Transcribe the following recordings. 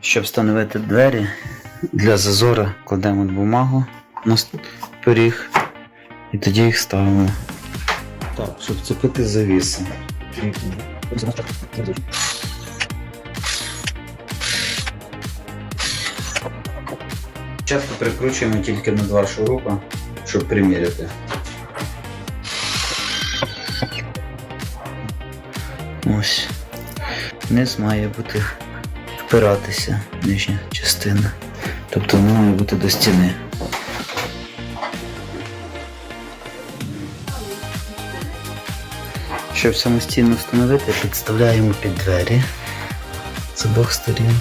Щоб встановити двері для зазора, кладемо бумагу на пиріг і тоді їх ставимо. Так, щоб вцепити завіси. Часто прикручуємо тільки на два шурупа, щоб приміряти. Ось. Низ має бути впиратися нижня частина. Тобто воно має бути до стіни. Щоб самостійно встановити, підставляємо під двері з обох сторін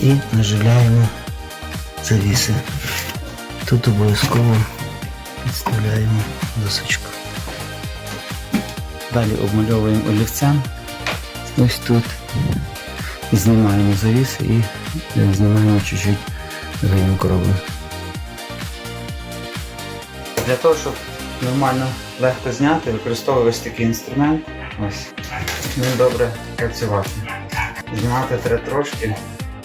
і наживляємо завіси. Тут обов'язково підставляємо досочку. Далі обмальовуємо олівцем ось тут. Знімаємо завіси і е, знімаємо чуть-чуть заїмку робимо. Для того, щоб нормально легко зняти, використовую ось такий інструмент. Ось. Він добре працювати. Знімати треба трошки,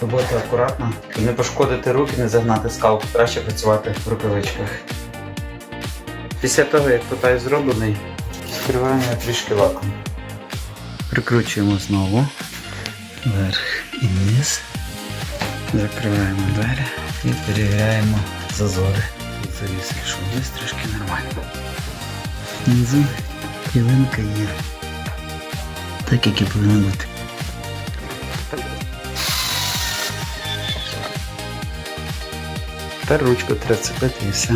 робота акуратно, щоб не пошкодити руки, не загнати скалку, краще працювати в рукавичках. Після того, як потай зроблений, скриваємо трішки лаком. Прикручуємо знову вверх і вниз. Закриваємо двері і перевіряємо зазори завіси, що вниз трошки нормально. Внизу пілинка є. Так, як і повинно бути. Тепер ручку треба цепити і все.